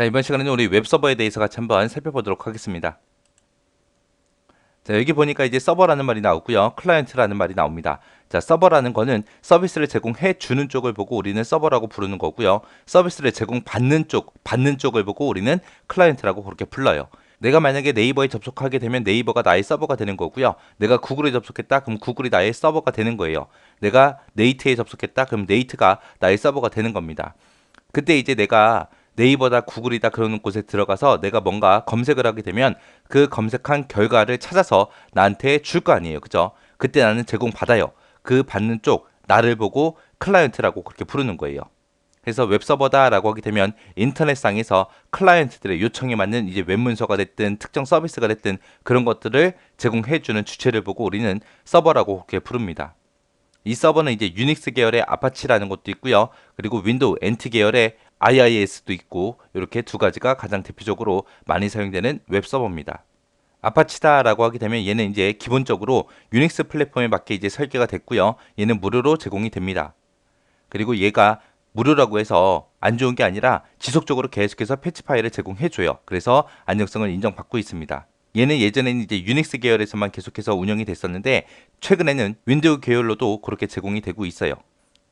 자, 이번 시간에는 우리 웹 서버에 대해서 같이 한번 살펴보도록 하겠습니다. 자, 여기 보니까 이제 서버라는 말이 나오고요. 클라이언트라는 말이 나옵니다. 자, 서버라는 거는 서비스를 제공해 주는 쪽을 보고 우리는 서버라고 부르는 거고요. 서비스를 제공받는 쪽, 받는 쪽을 보고 우리는 클라이언트라고 그렇게 불러요. 내가 만약에 네이버에 접속하게 되면 네이버가 나의 서버가 되는 거고요. 내가 구글에 접속했다 그럼 구글이 나의 서버가 되는 거예요. 내가 네이트에 접속했다 그럼 네이트가 나의 서버가 되는 겁니다. 그때 이제 내가 네이버다 구글이다 그러는 곳에 들어가서 내가 뭔가 검색을 하게 되면 그 검색한 결과를 찾아서 나한테 줄 거 아니에요. 그죠? 그때 나는 제공받아요. 그 받는 쪽 나를 보고 클라이언트라고 그렇게 부르는 거예요. 그래서 웹서버다라고 하게 되면 인터넷상에서 클라이언트들의 요청에 맞는 이제 웹 문서가 됐든 특정 서비스가 됐든 그런 것들을 제공해주는 주체를 보고 우리는 서버라고 그렇게 부릅니다. 이 서버는 이제 유닉스 계열의 아파치라는 것도 있고요. 그리고 윈도우 NT 계열의 IIS도 있고 이렇게 두 가지가 가장 대표적으로 많이 사용되는 웹 서버입니다. 아파치다라고 하게 되면 얘는 이제 기본적으로 유닉스 플랫폼에 맞게 이제 설계가 됐고요. 얘는 무료로 제공이 됩니다. 그리고 얘가 무료라고 해서 안 좋은 게 아니라 지속적으로 계속해서 패치 파일을 제공해 줘요. 그래서 안정성을 인정받고 있습니다. 얘는 예전에는 이제 유닉스 계열에서만 계속해서 운영이 됐었는데 최근에는 윈도우 계열로도 그렇게 제공이 되고 있어요.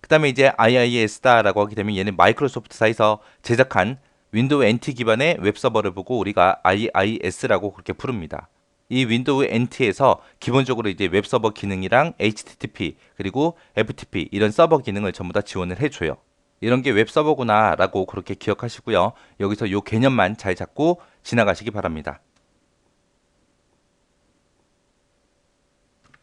그 다음에 이제 IIS다라고 하게 되면 얘는 마이크로소프트사에서 제작한 윈도우 NT 기반의 웹서버를 보고 우리가 IIS라고 그렇게 부릅니다. 이 윈도우 NT에서 기본적으로 이제 웹서버 기능이랑 HTTP 그리고 FTP 이런 서버 기능을 전부 다 지원을 해줘요. 이런 게 웹서버구나 라고 그렇게 기억하시고요. 여기서 요 개념만 잘 잡고 지나가시기 바랍니다.